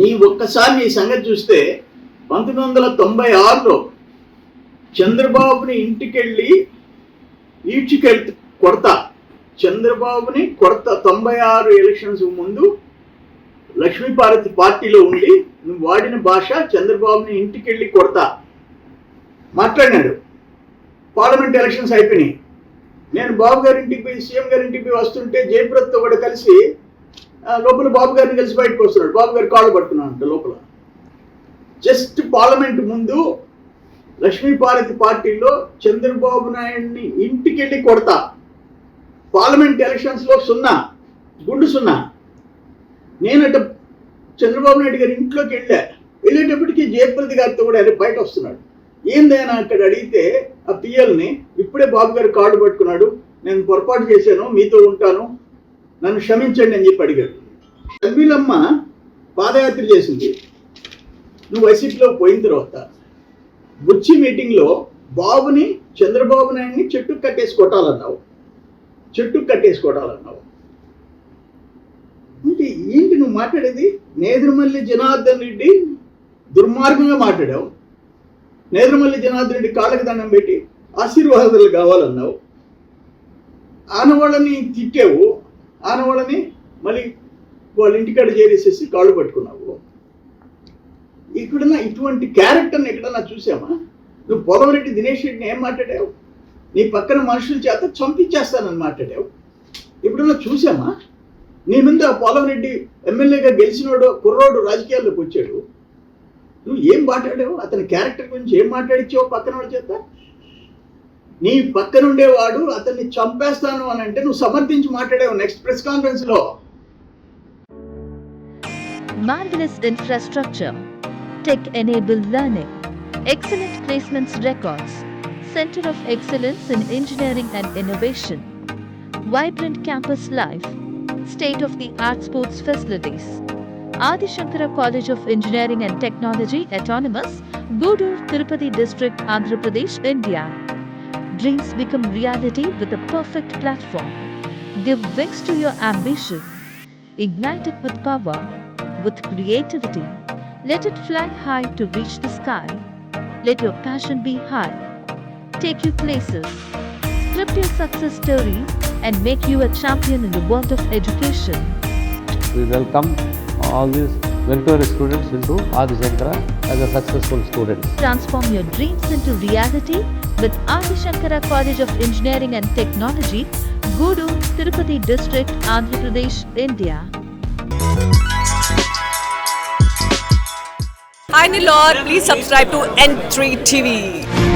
నీ ఒక్కసారి నీ సంగతి చూస్తే పంతొమ్మిది వందల తొంభై ఆరులో చంద్రబాబుని ఇంటికెళ్ళి ఈడ్చికెళ్తు కొడతా. చంద్రబాబుని కొడత. తొంభై ఆరు ఎలక్షన్స్ ముందు లక్ష్మీపార్వతి పార్టీలో ఉండి నువ్వు వాడిన భాష చంద్రబాబుని ఇంటికెళ్ళి కొడతా. మాట్లాడినాడు. పార్లమెంట్ ఎలక్షన్స్ అయిపోయినాయి. నేను బాబు గారి ఇంటికి పోయి సీఎం గారి ఇంటికి పోయి వస్తుంటే జయప్రద్తో కూడా కలిసి లోపల బాబు గారిని కలిసి బయటకు వస్తున్నాడు. బాబు గారి కాళ్ళు పట్టుకున్నాడు లోపల. జస్ట్ పార్లమెంట్ ముందు లక్ష్మీపార్వతి పార్టీలో చంద్రబాబు నాయుడిని ఇంటికి వెళ్ళి కొడతా. పార్లమెంట్ ఎలక్షన్స్లో సున్నా గుండు సున్నా. నేనట చంద్రబాబు నాయుడు గారి ఇంట్లోకి వెళ్ళా. వెళ్ళేటప్పటికి జయప్రతి గారితో కూడా ఆయన బయట వస్తున్నాడు. ఏందైనా అక్కడ అడిగితే ఆ పిఎల్ని ఇప్పుడే బాబు గారు కార్డు పట్టుకున్నాడు. నేను పొరపాటు చేశాను మీతో ఉంటాను నన్ను క్షమించండి అని చెప్పి అడిగాడు షర్మిలమ్మ పాదయాత్ర చేసింది. నువ్వు వైసీపీలో పోయిన తర్వాత బుచ్చి మీటింగ్లో బాబుని చంద్రబాబు నాయుడిని చెట్టుకు కట్టేసి కొట్టాలన్నావు. చెట్టుకు కట్టేసి కొట్టాలన్నావు. అంటే ఏంటి నువ్వు మాట్లాడేది? నేదురుమల్లి జనార్దన్ రెడ్డి దుర్మార్గంగా మాట్లాడావు. నేదురుమల్లి జనార్దన్ రెడ్డి కాళ్ళకి దండం పెట్టి ఆశీర్వాదాలు కావాలన్నావు. ఆనవాళ్ళని తిట్టావు. ఆనవాళ్ళని మళ్ళీ వాళ్ళ ఇంటికాడ చేరేసేసి కాళ్ళు పట్టుకున్నావు. ఇక్కడన్నా ఇటువంటి క్యారెక్టర్ని ఎక్కడన్నా చూసామా నువ్వు పొదవరెడ్డి దినేష్ రెడ్డిని ఏం మాట్లాడావు? నీ పక్కన మనుషుల చేత చంపించేస్తానని మాట్లాడావు. ఇప్పుడన్నా చూసామా? నీ ముందు ఆ పోలవరెడ్డి ఎమ్మెల్యేగా గెలిచినోడు కుర్రోడు రాజకీయాల్లోకి వచ్చాడు. నువ్వు ఏం మాట్లాడావు? అతని క్యారెక్టర్ గురించి ఏం మాట్లాడించావు పక్కన వాళ్ళ చేత? నీ పక్కన ఉండేవాడు అతన్ని చంపేస్తాను అని అంటే నువ్వు సమర్థించి మాట్లాడావు నెక్స్ట్ ప్రెస్ కాన్ఫరెన్స్లో Marvelous infrastructure, tech-enabled learning, excellent placements records, Center of Excellence in Engineering and Innovation, vibrant campus life, state-of-the-art sports facilities, Adi Shankara College of Engineering and Technology Autonomous, Gudur, Tirupati District, Andhra Pradesh, India. Dreams become reality with a perfect platform. Give wings to your ambition. Ignite it with power, with creativity. Let it fly high to reach the sky. Let your passion be high. Take you places. Script your success story and make you a champion in the world of education. We welcome all these meritorious students into Adi Shankara as a successful student. Transform your dreams into reality with Adi Shankara College of Engineering and Technology, Gudu, Tirupati District, Andhra Pradesh, India. Hi Nilor, please subscribe to N3 TV.